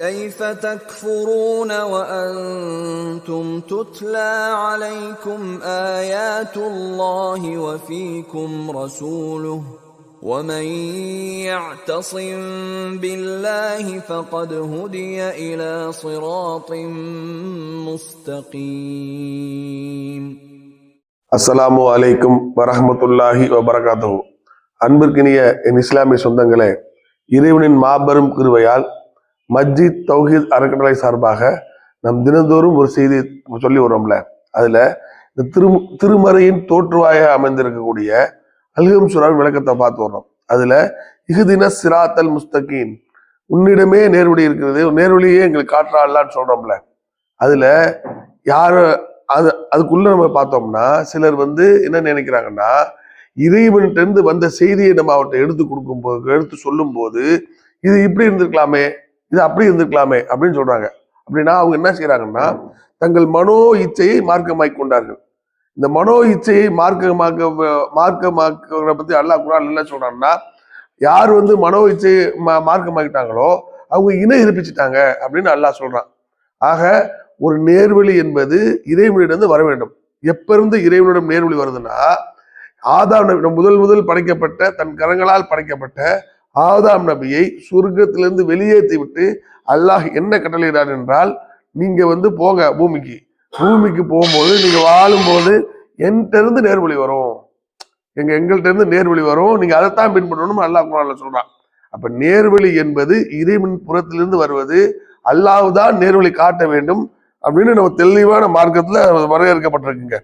كيف تكفرون وانتم تتلى عليكم ايات الله وفيكم رسوله ومن يعتصم بالله فقد هدي الى صراط مستقيم அஸ்ஸலாமு அலைக்கும் வரஹ்மத்துல்லாஹி வபரகாத்துஹு அன்பிற்கினிய என் இஸ்லாமிய சொந்தங்களே இறைவனின் மாபெரும் கிருபையால் மஸ்ஜித் தௌஹீத் அறக்கட்டளை சார்பாக நம் தினந்தோறும் ஒரு செய்தி சொல்லி வரோம்ல அதுல இந்த திரு திருமறையின் தோற்றுவாய அமைந்திருக்கக்கூடிய அல்ஹம் சுராவின் விளக்கத்தை பார்த்து வர்றோம். அதுல இகுதின சிராத்தல் முஸ்தகீன். உன்னிடமே நேர்வழி இருக்கிறது நேர்வழியே எங்களுக்கு காற்றாடலான்னு சொல்றோம்ல. அதுல யாரு அது அதுக்குள்ள நம்ம பார்த்தோம்னா சிலர் வந்து என்ன நினைக்கிறாங்கன்னா இறைவன்கிட்ட இருந்து வந்த செய்தியை நம்ம அவர்கிட்ட எடுத்து கொடுக்கும் போது எடுத்து சொல்லும் போது இது இப்படி இருந்திருக்கலாமே இது அப்படி இருந்திருக்கலாமே அப்படின்னு சொல்றாங்க. அப்படின்னா அவங்க என்ன செய்யறாங்கன்னா தங்கள் மனோ இச்சையை மார்க்கமாக்கி கொண்டார்கள். இந்த மனோ இச்சையை மார்க்கமாக்க மார்க்கமாக்குற பத்தி அல்லாஹ் குரான் என்ன சொல்றாங்கன்னா யார் வந்து மனோ இச்சையை மா- மார்க்கமாக்கிட்டாங்களோ அவங்க இணை இருப்பிச்சிட்டாங்க அப்படின்னு அல்லாஹ் சொல்றான். ஆக ஒரு நேர்வழி என்பது இறைவனிடம் வர வேண்டும். எப்ப இருந்து இறைவனிடம் நேர்வழி வருதுன்னா ஆதாம் முதல் முதல் படைக்கப்பட்ட தன் கரங்களால் படைக்கப்பட்ட ஆதாம் நபியை சொர்க்கத்திலிருந்து வெளியேற்றி விட்டு அல்லாஹ் என்ன கட்டளையிடார் என்றால் நீங்க வந்து போங்க பூமிக்கு. பூமிக்கு போகும்போது நீங்க வாழும்போது என்கிட்ட இருந்து நேர்வழி வரும். எங்க எங்கள்கிட்ட இருந்து நேர்வழி வரும். நீங்க அதைத்தான் பின்பற்றணும் அல்லாஹ் குரான்ல சொல்றான். அப்ப நேர்வழி என்பது இறைவன் புறத்திலிருந்து வருவது. அல்லாஹ் தான் நேர்வழி காட்ட வேண்டும் அப்படின்னு நம்ம தெளிவான மார்க்கத்துல வரையறுக்கப்பட்டிருக்குங்க.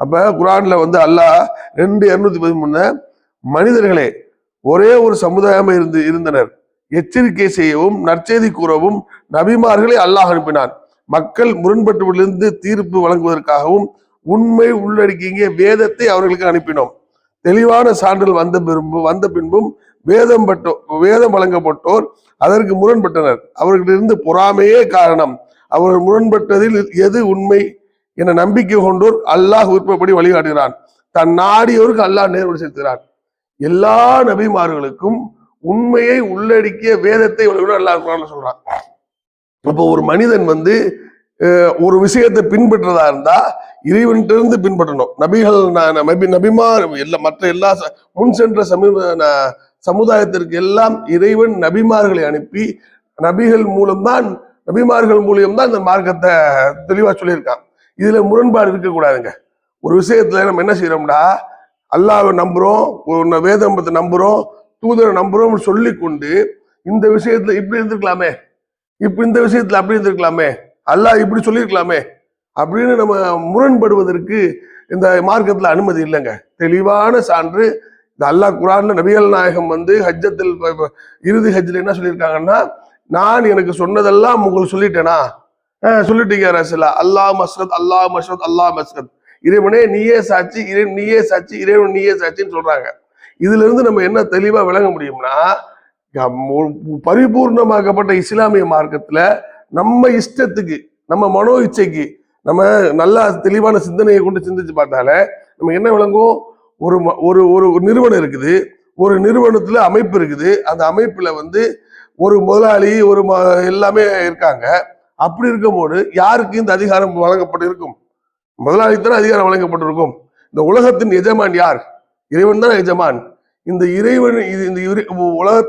அப்ப குரான்ல வந்து அல்லாஹ் ரெண்டு இருநூத்தி பதிமூணு மனிதர்களே ஒரே ஒரு சமுதாயமாக இருந்து இருந்தனர். எச்சரிக்கை செய்யவும் நற்செய்தி கூறவும் நபிமார்களை அல்லாஹ் அனுப்பினான். மக்கள் முரண்பட்டுவிலிருந்து தீர்ப்பு வழங்குவதற்காகவும் உண்மை உள்ளடக்கிய வேதத்தை அவர்களுக்கு அனுப்பினோம். தெளிவான சான்றிதழ் வந்த பின்பு வந்த பின்பும் வேதம் பட்டோ வேதம் வழங்கப்பட்டோர் அதற்கு முரண்பட்டனர். அவர்களிருந்து பொறாமையே காரணம். அவர்கள் முரண்பட்டதில் எது உண்மை என நம்பிக்கை கொண்டோர் அல்லாஹ் விருப்பப்படி வழிகாட்டுகிறான். தன் நாடியோருக்கு அல்லாஹ் நேர்வழி செலுத்துகிறான் எல்லா நபிமார்களுக்கும் உண்மையை உள்ளடக்கிய வேதத்தை வழங்கினார் அல்லாஹ் குர்ஆன்ல சொல்றான் அப்போ ஒரு மனிதன் வந்து ஒரு விஷயத்தை பின்பற்றதா இருந்தா இறைவன்கிட்ட இருந்து பின்பற்றணும். நபிகள் நபி நபிமார் எல்லா மற்ற எல்லா ச- முன் சென்ற சமீப சமுதாயத்திற்கு எல்லாம் இறைவன் நபிமார்களை அனுப்பி நபிகள் மூலம்தான் நபிமார்கள் மூலியம்தான் இந்த மார்க்கத்தை தெளிவா சொல்லியிருக்கான். இதுல முரண்பாடு இருக்கக்கூடாதுங்க. ஒரு விஷயத்துல நம்ம என்ன செய்யறோம்னா அல்லாவை நம்புறோம் உன்னை வேதம்பத்தை நம்புறோம் தூதரை நம்புறோம்னு சொல்லி கொண்டு இந்த விஷயத்துல இப்படி இருந்திருக்கலாமே இப்ப இந்த விஷயத்துல அப்படி இருந்திருக்கலாமே அல்லாஹ் இப்படி சொல்லியிருக்கலாமே அப்படின்னு நம்ம முரண்படுவதற்கு இந்த மார்க்கத்துல அனுமதி இல்லைங்க. தெளிவான சான்று இந்த அல்லாஹ் குரான்ல நபிகள் நாயகம் வந்து ஹஜ்ஜத்தில் இறுதி ஹஜ்ஜில் என்ன சொல்லியிருக்காங்கன்னா நான் எனக்கு சொன்னதெல்லாம் உங்களுக்கு சொல்லிட்டேனா? சொல்லிட்டீங்க ரசிலா அல்லாஹ் மஸ்ரத் அல்லாஹ் மஸ்ரத் அல்லாஹ் மஸ்ரத் இறைவனே நீயே சாட்சி இறை நீயே சாட்சி இறைவன் நீயே சாட்சின்னு சொல்றாங்க. இதுல இருந்து நம்ம என்ன தெளிவா விளங்க முடியும்னா பரிபூர்ணமாக்கப்பட்ட இஸ்லாமிய மார்க்கத்துல நம்ம இஷ்டத்துக்கு நம்ம மனோ இச்சைக்கு நம்ம நல்லா தெளிவான சிந்தனையை கொண்டு சிந்திச்சு பார்த்தாலே நம்ம என்ன விளங்கும் ஒரு ம- ஒரு ஒரு நிறுவனம் இருக்குது. ஒரு நிறுவனத்துல அமைப்பு இருக்குது. அந்த அமைப்புல வந்து ஒரு முதலாளி ஒரு ம- எல்லாமே இருக்காங்க. அப்படி இருக்கும்போது யாருக்கு இந்த அதிகாரம் வழங்கப்பட்டிருக்கும்? முதலாளிக்கு அதிகாரம் வழங்கப்பட்டிருக்கும். இந்த உலகத்தின் எஜமான் யார்? இறைவன் தான் எஜமான். இந்த இறைவன் இது இந்த இறை- உலக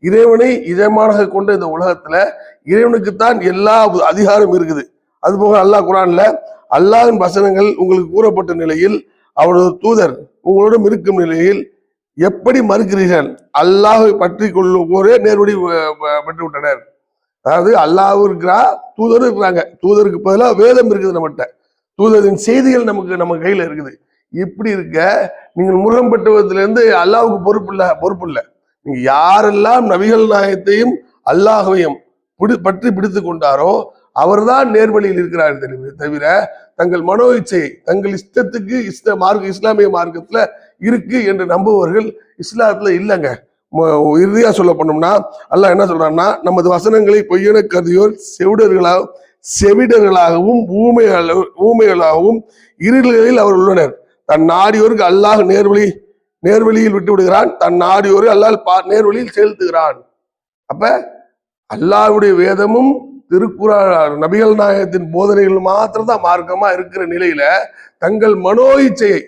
இறைவனை எஜமானாக கொண்ட இந்த உலகத்துல இறைவனுக்குத்தான் எல்லா அதிகாரம் இருக்குது. அதுபோக அல்லாஹ் குரான்ல அல்லாஹின் வசனங்கள் உங்களுக்கு கூறப்பட்ட நிலையில் அவரது தூதர் உங்களிடம் இருக்கும் நிலையில் எப்படி மறுக்கிறீர்கள்? அல்லாஹை பற்றி கொள்ளும் ஒரே நேர்வடி பெற்று விட்டனர் அதாவது அல்லாஹ் இருக்கிறா தூதரும் இருக்கிறாங்க. தூதருக்கு பதிலாக வேதம் இருக்குது நம்மகிட்ட. தூதரின் செய்திகள் நமக்கு நம்ம கையில இருக்குது. இப்படி இருக்க நீங்கள் முரண்பட்டுவதிலிருந்து அல்லாவுக்கு பொறுப்பு இல்ல பொறுப்பு இல்லை நீங்க யாரெல்லாம் நபிகள் நாயகத்தையும் அல்லாஹையும் பிடி பற்றி பிடித்து கொண்டாரோ அவர்தான் நேர்வழியில் இருக்கிறார் தவிர தங்கள் மனோ இச்சை தங்கள் இஷ்டத்துக்கு இஸ்ல மார்க்க இஸ்லாமிய மார்க்கத்துல இருக்கு என்று நம்புபவர்கள் இஸ்லாத்துல இல்லைங்க. ம- இறுதியா சொல்ல போனோம்னா அல்லாஹ் என்ன சொல்றான்னா நமது வசனங்களை பொய்யென கருதியோர் செவிடர்களாக செவிடர்களாகவும் ஊமைகள ஊமைகளாகவும் இருள்களில் அவர் உள்ளனர். தன் நாடியோருக்கு அல்லாஹ் நேர்வழி நேர்வழியில் விட்டு விடுகிறான் தன் நாடியோரை அல்லாஹ் பா நேர்வழியில் செலுத்துகிறான். அப்ப அல்லாஹுடைய வேதமும் திருக்குறா நபிகள் நாயகத்தின் போதனைகள் மாத்திரம்தான் மார்க்கமா இருக்கிற நிலையில தங்கள் மனோ இச்சையை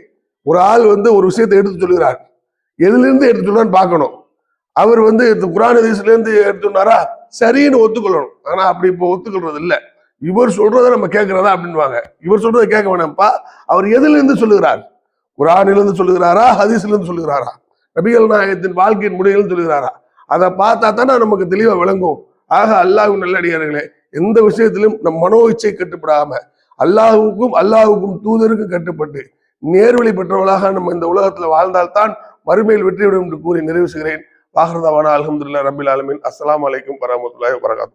ஒரு ஆள் வந்து ஒரு விஷயத்தை எடுத்து சொல்கிறார். எதிலிருந்து எடுத்து சொன்னான்னு பார்க்கணும். அவர் வந்து குரான் ஹதீஸ்ல இருந்து எடுத்து சொன்னாரா? சரின்னு ஒத்துக்கொள்ளணும். ஆனால் அப்படி இப்போ ஒத்துக்கொள்றது இல்லை இவர் சொல்றதை நம்ம கேட்கிறதா அப்படின்வாங்க இவர் சொல்றதை கேட்க வேணாம்ப்பா. அவர் எதுல இருந்து சொல்லுகிறார்? குரானிலிருந்து சொல்லுகிறாரா? ஹதீஸ்ல இருந்து சொல்லுகிறாரா? நபிகள் நாயகத்தின் வாழ்க்கையின் முடிவுகள் சொல்லுகிறாரா? அதை பார்த்தா தானே நமக்கு தெளிவா விளங்கும். ஆக அல்லாஹும் நல்லடியார்களே எந்த விஷயத்திலும் நம் மனோ இச்சை கட்டுப்படாம அல்லாஹுக்கும் அல்லாஹுக்கும் தூதருக்கும் கட்டுப்பட்டு நேர்வழி பெற்றவர்களாக நம்ம இந்த உலகத்துல வாழ்ந்தால்தான் மறுமையில் வெற்றிவிடும் என்று கூறி நிறைவு செய்கிறேன். வாகரதாவான அலமதுல்லா ரபில் ஆலமின். அஸ்லாம் வலைக்கம் வரமத்துல்லாஹி வரகாத்து